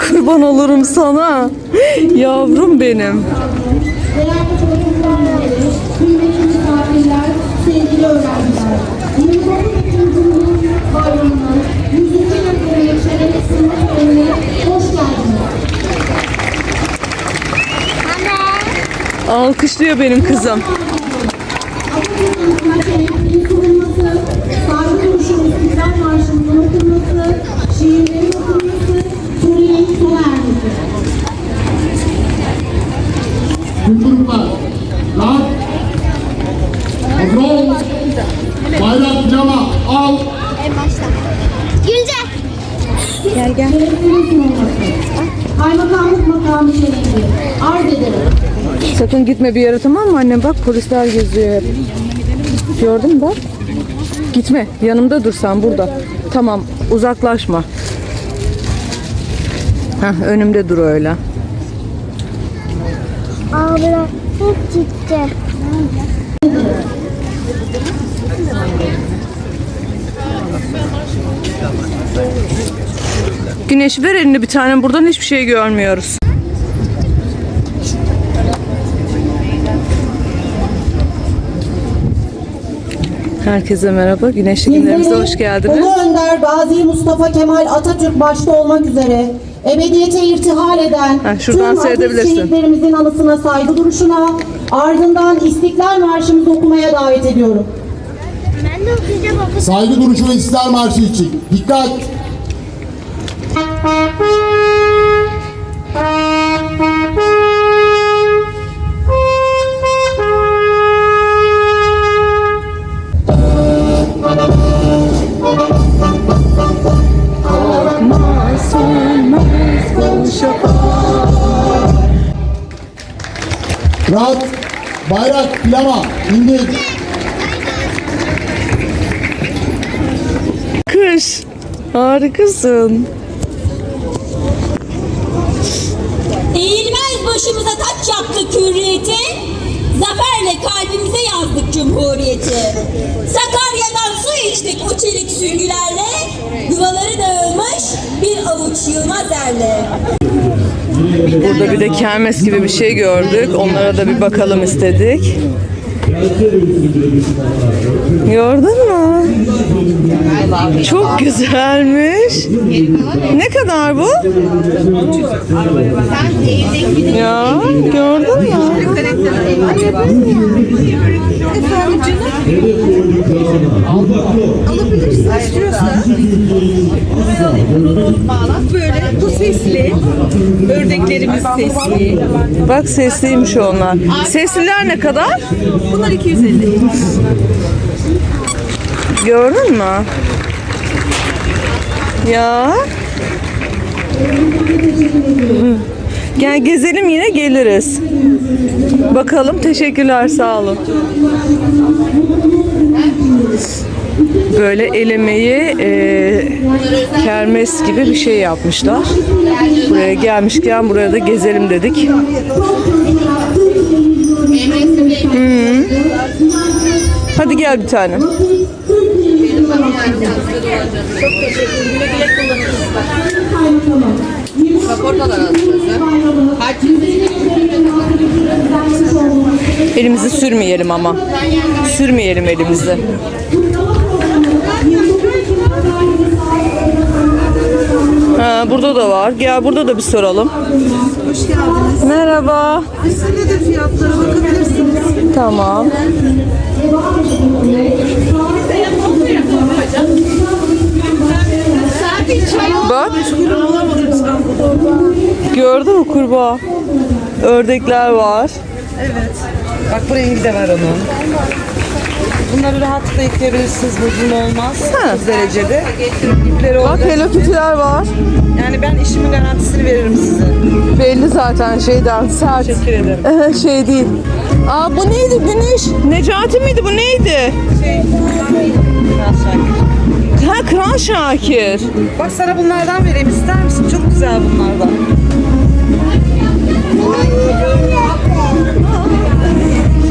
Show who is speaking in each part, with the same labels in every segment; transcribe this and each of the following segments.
Speaker 1: kurban olurum sana. Yavrum benim.
Speaker 2: Değerli çocuklar, kıymetli
Speaker 1: gitme bir yere tamam mı annem? Bak polisler geziyor hep. Gördün mü bak? Gitme. Yanımda dur sen burada. Tamam uzaklaşma. Heh, önümde dur öyle.
Speaker 3: Abla hep gitti.
Speaker 1: Güneş ver elini bir tane buradan hiçbir şey görmüyoruz. Herkese merhaba. Güneşli günlerimize hoş geldiniz.
Speaker 4: Ulu Önder Gazi Mustafa Kemal Atatürk başta olmak üzere ebediyete irtihal eden
Speaker 1: Ha, şuradan
Speaker 4: tüm aziz şehitlerimizin anısına saygı duruşuna ardından İstiklal Marşımızı okumaya davet ediyorum.
Speaker 3: Ben de okuyacağım ama
Speaker 5: Saygı duruşu ve İstiklal Marşı için. Dikkat. Rahat. Bayrak, plama, indir.
Speaker 1: Kış. Harikasın.
Speaker 6: Eğilmez başımıza taç yaptık hürriyeti, zaferle kalbimize yazdık cumhuriyeti. Sakarya'dan su içtik o çelik süngülerle, yuvaları dağılmış bir avuç yılmaz erle.
Speaker 1: Burada bir de kermes gibi bir şey gördük. Onlara da bir bakalım istedik. Gördün mü? Çok güzelmiş. Ne kadar bu? Ya gördün mü?
Speaker 7: Böyle bu sesli. Ördeklerimiz sesli.
Speaker 1: Bak sesliymiş onlar. Sesliler ne kadar?
Speaker 7: Bunlar 250.
Speaker 1: Gördün mü? Ya. Gel gezelim yine geliriz. Bakalım teşekkürler sağ olun. Böyle elemeyi e, kermes gibi bir şey yapmışlar. Buraya gelmişken buraya da gezelim dedik. Hı. Hadi gel bir tane. Elimizi sürmeyelim ama. Sürmeyelim elimizi. Ha, burada da var. Gel burada da bir soralım.
Speaker 7: Hoş geldiniz.
Speaker 1: Merhaba.
Speaker 7: Size nedir fiyatları bakabilirsiniz.
Speaker 1: Tamam. Bak. Gördün mü kurbağa? Ördekler var.
Speaker 7: Evet. Bak bu rengi de var onun. Bunları rahatlıkla yıkayabilirsiniz. Bozulma olmaz.
Speaker 1: Ha.
Speaker 7: Derecede. İpleri
Speaker 1: Bak
Speaker 7: orada.
Speaker 1: Hello Kitty'ler var.
Speaker 7: Yani ben işimin garantisini veririm size.
Speaker 1: Belli zaten şeyden sert.
Speaker 7: Teşekkür ederim.
Speaker 1: şey değil. Aa bu neydi Güneş? Necati miydi bu neydi?
Speaker 7: Şey.
Speaker 1: Ha Kral Şakir.
Speaker 7: Bak sana bunlardan vereyim ister misin? Çok güzel bunlardan.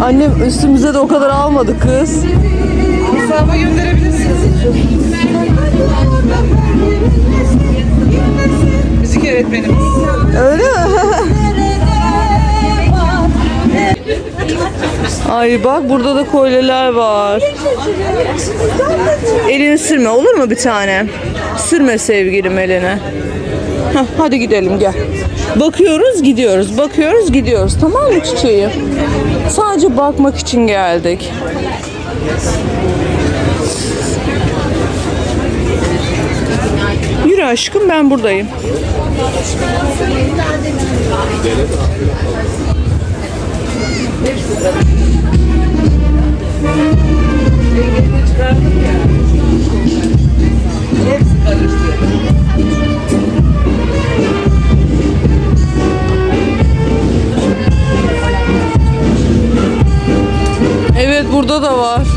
Speaker 1: Annem üstümüze de o kadar almadı kız.
Speaker 7: Hesaba gönderebilirsiniz. Müzik öğretmeni öğretmenimiz.
Speaker 1: Öyle mi? Ay bak burada da kolyeler var. Elini sürme olur mu bir tane? Sürme sevgilim eline. Heh, hadi gidelim gel. Bakıyoruz gidiyoruz. Bakıyoruz gidiyoruz. Tamam mı çiçeği? Sadece bakmak için geldik. Yürü aşkım ben buradayım. Evet burada da var.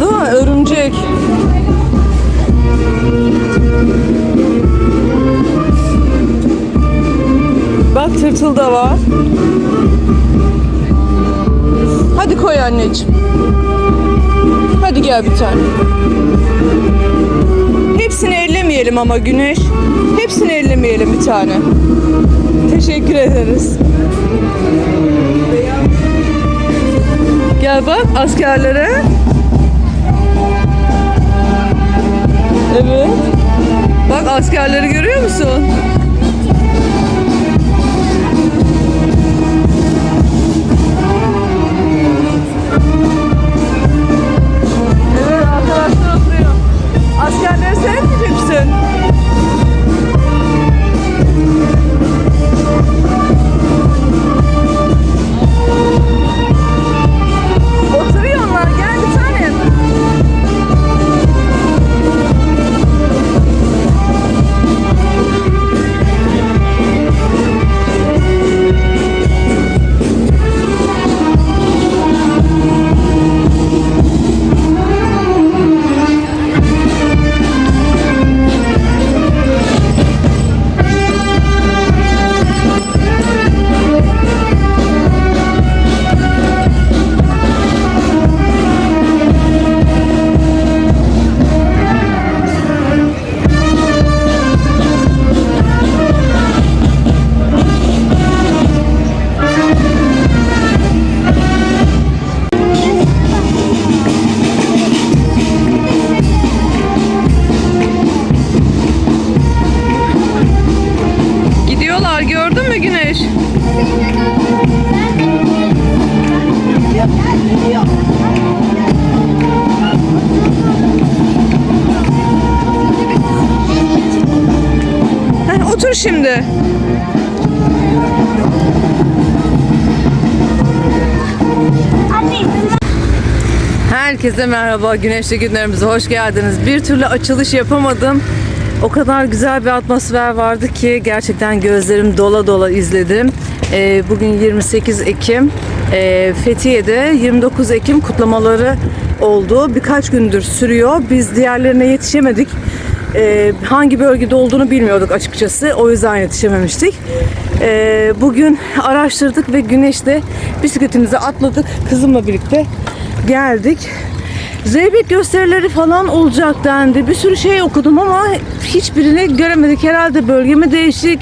Speaker 1: Tatlı? Örümcek. Bak tırtıl da var. Hadi koy anneciğim. Hadi gel bir tane. Hepsini ellemeyelim ama Güneş. Hepsini ellemeyelim bir tane. Teşekkür ederiz. Gel bak askerlere. Evet. Bak askerleri görüyor musun? Evet arkadaşlar oturuyor. Askerleri seyretmeyecek misin? Otur şimdi. Herkese merhaba. Güneşli günlerimize hoş geldiniz. Bir türlü açılış yapamadım. O kadar güzel bir atmosfer vardı ki gerçekten gözlerim dola dola izledim. Ee, bugün 28 Ekim. Ee, Fethiye'de 29 Ekim kutlamaları oldu. Birkaç gündür sürüyor. Biz diğerlerine yetişemedik. Ee, hangi bölgede olduğunu bilmiyorduk açıkçası. O yüzden yetişememiştik. Ee, bugün araştırdık ve güneşte bisikletimize atladık. Kızımla birlikte geldik. Zeybek gösterileri falan olacak dendi. Bir sürü şey okudum ama hiçbirini göremedik. Herhalde bölgemi değişik.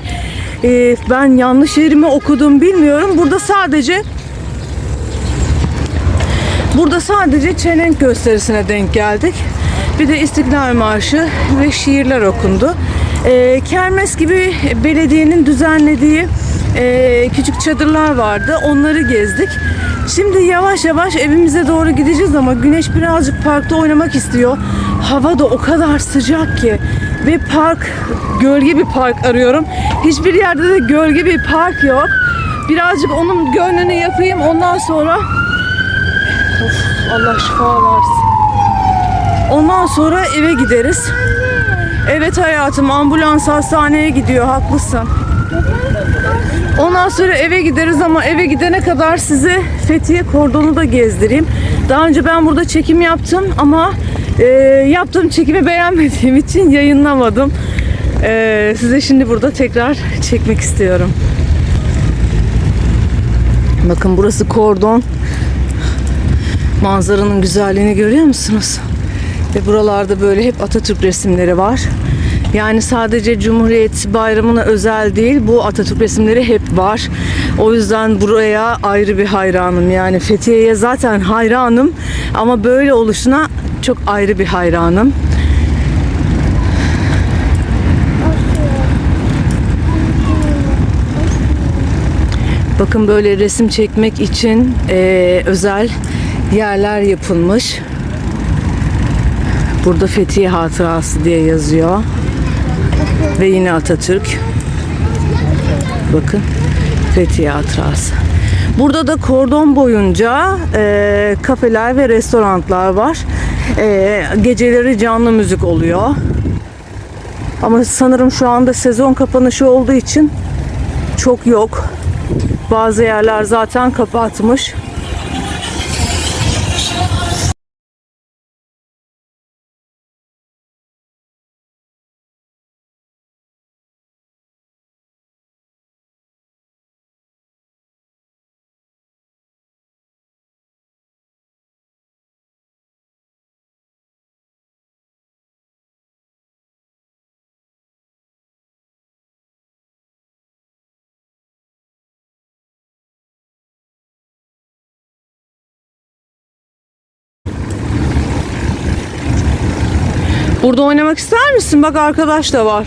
Speaker 1: Ee, ben yanlış yerimi okudum bilmiyorum. Burada sadece Burada sadece çelenk gösterisine denk geldik. Bir de İstiklal Marşı ve şiirler okundu. Ee, kermes gibi belediyenin düzenlediği e, küçük çadırlar vardı. Onları gezdik. Şimdi yavaş yavaş evimize doğru gideceğiz ama güneş birazcık parkta oynamak istiyor. Hava da o kadar sıcak ki ve park gölge bir park arıyorum. Hiçbir yerde de gölge bir park yok. Birazcık onun gönlünü yapayım ondan sonra Allah şifa versin. Ondan sonra eve gideriz. Evet hayatım ambulans hastaneye gidiyor haklısın. Ondan sonra eve gideriz ama eve gidene kadar size Fethiye kordonu da gezdireyim. Daha önce ben burada çekim yaptım ama e, yaptığım çekimi beğenmediğim için yayınlamadım. E, size şimdi burada tekrar çekmek istiyorum. Bakın burası kordon. Manzaranın güzelliğini görüyor musunuz? Ve buralarda böyle hep Atatürk resimleri var. Yani sadece Cumhuriyet Bayramı'na özel değil, bu Atatürk resimleri hep var. O yüzden buraya ayrı bir hayranım. Yani Fethiye'ye zaten hayranım ama böyle oluşuna çok ayrı bir hayranım. Bakın böyle resim çekmek için eee, özel yerler yapılmış. Burada Fethiye Hatırası diye yazıyor. Ve yine Atatürk. Bakın Fethiye Hatırası. Burada da kordon boyunca eee, kafeler ve restoranlar var. Eee, geceleri canlı müzik oluyor. Ama sanırım şu anda sezon kapanışı olduğu için çok yok. Bazı yerler zaten kapatmış. Burada oynamak ister misin? Bak arkadaş da var.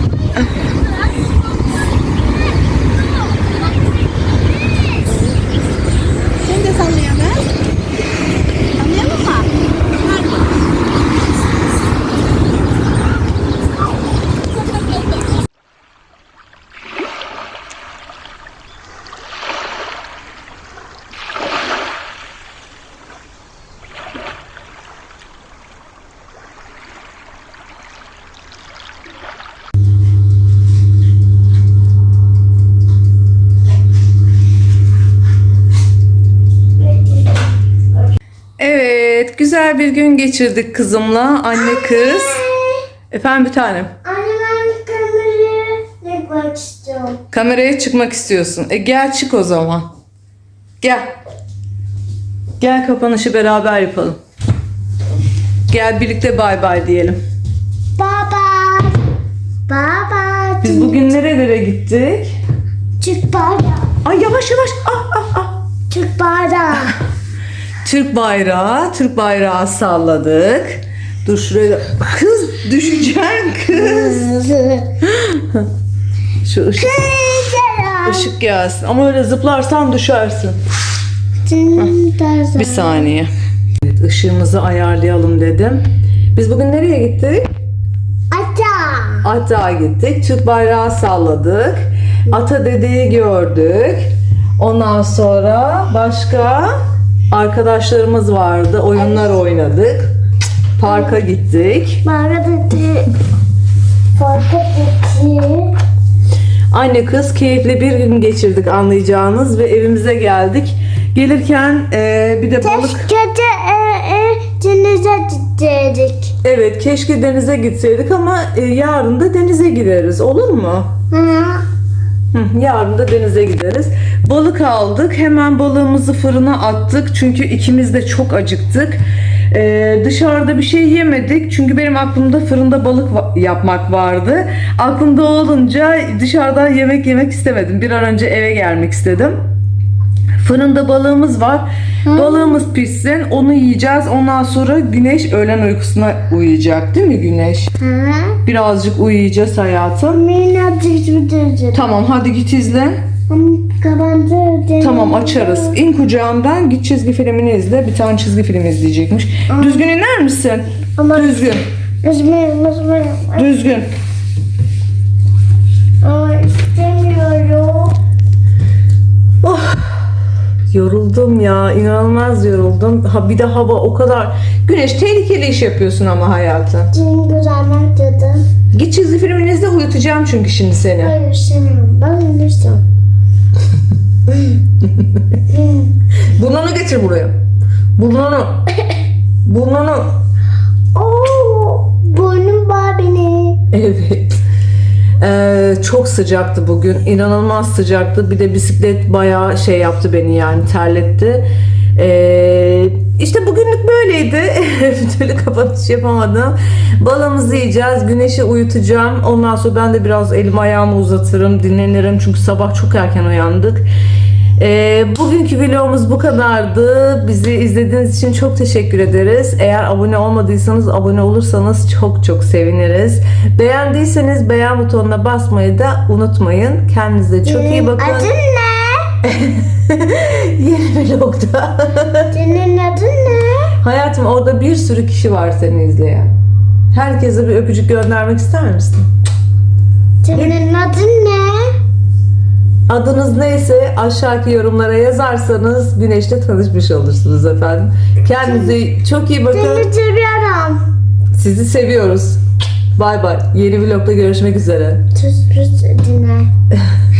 Speaker 1: Evet, güzel bir gün geçirdik kızımla. Anne kız. Efendim bir tanem.
Speaker 3: Anne ben kameraya yapmak istiyorum.
Speaker 1: Kameraya çıkmak istiyorsun. E gel çık o zaman. Gel. Gel kapanışı beraber yapalım. Gel birlikte bay bay diyelim.
Speaker 3: Baba. Baba.
Speaker 1: Biz bugün nerelere gittik?
Speaker 3: Çık bana.
Speaker 1: Ay yavaş yavaş. Ah ah ah.
Speaker 3: Çık bana.
Speaker 1: Türk bayrağı, Türk bayrağı salladık. Dur şuraya. Kız düşeceksin kız. Şu ışık, ışık gelsin. Ama öyle zıplarsan düşersin. Bir saniye. Evet, ışığımızı ayarlayalım dedim. Biz bugün nereye gittik?
Speaker 3: Ata.
Speaker 1: Ata gittik. Türk bayrağı salladık. Ata dedeyi gördük. Ondan sonra başka arkadaşlarımız vardı. Oyunlar oynadık. Parka gittik.
Speaker 3: Bana dedi. Fark etti.
Speaker 1: Anne kız keyifli bir gün geçirdik anlayacağınız ve evimize geldik. Gelirken e, bir de balık...
Speaker 3: Keşke e, e, denize gittik.
Speaker 1: Evet keşke denize gitseydik ama e, yarın da denize gideriz olur mu?
Speaker 3: Hı.
Speaker 1: Hı, yarın da denize gideriz. Balık aldık. Hemen balığımızı fırına attık. Çünkü ikimiz de çok acıktık. Ee, dışarıda bir şey yemedik. Çünkü benim aklımda fırında balık va- yapmak vardı. Aklımda olunca dışarıdan yemek yemek istemedim. Bir an önce eve gelmek istedim. Fırında balığımız var. Balığımız pişsin. Onu yiyeceğiz. Ondan sonra güneş öğlen uykusuna uyuyacak. Değil mi güneş?
Speaker 3: Hı.
Speaker 1: Birazcık uyuyacağız hayatım.
Speaker 3: Minnacık bir
Speaker 1: Tamam hadi git izle.
Speaker 3: Kapandı.
Speaker 1: Tamam açarız. İn kucağımdan git çizgi filmini izle. Bir tane çizgi film izleyecekmiş. Düzgün iner misin?
Speaker 3: Ama-
Speaker 1: Düzgün.
Speaker 3: Üzmeyin.
Speaker 1: Düzgün.
Speaker 3: Ama istemiyorum.
Speaker 1: Yoruldum ya. inanılmaz yoruldum. Ha bir de hava o kadar. Güneş tehlikeli iş yapıyorsun ama hayatım.
Speaker 3: Senin güzelmek dedi.
Speaker 1: Git çizgi filmini izle uyutacağım çünkü şimdi seni.
Speaker 3: Hayır istemiyorum. Ben istemiyorum.
Speaker 1: Burnunu getir buraya. Burnunu. Burnunu.
Speaker 3: Oo, burnum var benim.
Speaker 1: Evet. Ee, çok sıcaktı bugün. İnanılmaz sıcaktı. Bir de bisiklet bayağı şey yaptı beni yani terletti. Ee, işte bugünlük böyleydi. Bir türlü kapanış yapamadım. Balımızı yiyeceğiz. Güneşi uyutacağım. Ondan sonra ben de biraz elim ayağımı uzatırım. Dinlenirim. Çünkü sabah çok erken uyandık. Ee, bugünkü vlogumuz bu kadardı. Bizi izlediğiniz için çok teşekkür ederiz. Eğer abone olmadıysanız abone olursanız çok çok seviniriz. Beğendiyseniz beğen butonuna basmayı da unutmayın. Kendinize çok iyi bakın.
Speaker 3: Adın ne?
Speaker 1: Yeni vlogda.
Speaker 3: Senin adın ne?
Speaker 1: Hayatım orada bir sürü kişi var seni izleyen. Herkese bir öpücük göndermek ister misin?
Speaker 3: Senin adın ne?
Speaker 1: Adınız neyse aşağıdaki yorumlara yazarsanız Güneş'le tanışmış olursunuz efendim. Kendinize çok iyi bakın.
Speaker 3: Seni seviyorum.
Speaker 1: Sizi seviyoruz. Bay bay. Yeni vlogda görüşmek üzere.
Speaker 3: Tuz tuz dinle.